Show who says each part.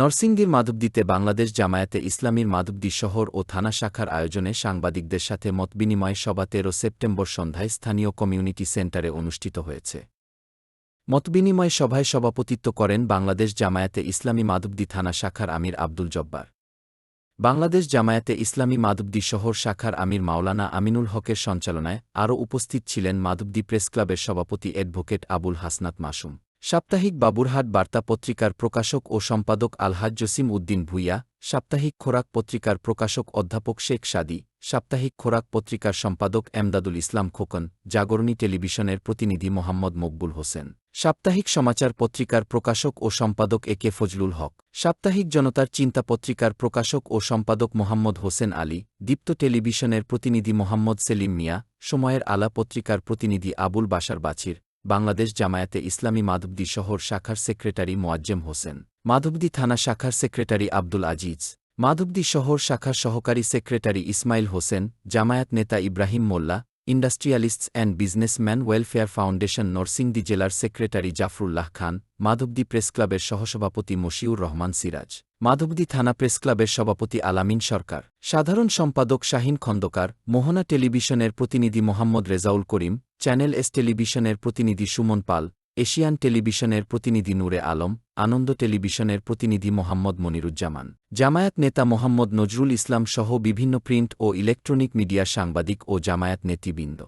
Speaker 1: নরসিংদীর মাধবদীতে বাংলাদেশ জামায়াতে ইসলামীর মাধবদী শহর ও থানা শাখার আয়োজনে সাংবাদিকদের সাথে মতবিনিময় সভা তেরো সেপ্টেম্বর সন্ধ্যায় স্থানীয় কমিউনিটি সেন্টারে অনুষ্ঠিত হয়েছে। মতবিনিময় সভায় সভাপতিত্ব করেন বাংলাদেশ জামায়াতে ইসলামী মাধবদী থানা শাখার আমির আব্দুল জব্বার। বাংলাদেশ জামায়াতে ইসলামী মাধবদী শহর শাখার আমির মাওলানা আমিনুল হকের সঞ্চালনায় আরও উপস্থিত ছিলেন মাধবদী প্রেস ক্লাবের সভাপতি অ্যাডভোকেট আবুল হাসনাত মাসুম। সাপ্তাহিক বাবুরহাট বার্তা পত্রিকার প্রকাশক ও সম্পাদক আলহাজ জসিম উদ্দিন ভুইয়া, সাপ্তাহিক খোরাক পত্রিকার প্রকাশক অধ্যাপক শেখ সাদি, সাপ্তাহিক খোরাক পত্রিকার সম্পাদক এমদাদুল ইসলাম খোকন, জাগরণী টেলিভিশনের প্রতিনিধি মোহাম্মদ মকবুল হোসেন। সাপ্তাহিক সমাচার পত্রিকার প্রকাশক ও সম্পাদক এ কে ফজলুল হক। সাপ্তাহিক জনতার চিন্তা পত্রিকার প্রকাশক ও সম্পাদক মোহাম্মদ হোসেন আলী, দীপ্ত টেলিভিশনের প্রতিনিধি মোহাম্মদ সেলিম মিয়া, সময়ের আলা পত্রিকার প্রতিনিধি আবুল বাসার বাছির বাংলাদেশ জামায়াতে ইসলামী মাধবদী শহর শাখার সেক্রেটারি মোয়াজ্জেম হোসেন, মাধবদী থানা শাখার সেক্রেটারি আব্দুল আজিজ, মাধবদী শহর শাখার সহকারী সেক্রেটারি ইসমাইল হোসেন, জামায়াত নেতা Ibrahim Mollah, industrialists and businessman welfare foundation Narsingdi জেলার সেক্রেটারি জাফরুল্লাহ খান, মাধবদী প্রেস ক্লাবের সহসভাপতি মশিউর রহমান সিরাজ। মাধবদী থানা প্রেস ক্লাবের সভাপতি আলামিন সরকার। সাধারণ সম্পাদক শাহিন খন্দকার, মোহনা টেলিভিশনের প্রতিনিধি মোহাম্মদ রেজাউল করিম, চ্যানেল এস টেলিভিশনের প্রতিনিধি সুমন পাল, এশিয়ান টেলিভিশনের প্রতিনিধি নূরে আলম, আনন্দ টেলিভিশনের প্রতিনিধি মোহাম্মদ মনিরুজ্জামান। জামায়াত নেতা মোহাম্মদ নজরুল ইসলাম সহ বিভিন্ন প্রিন্ট ও ইলেকট্রনিক মিডিয়া সাংবাদিক ও জামায়াত নেতৃবৃন্দ।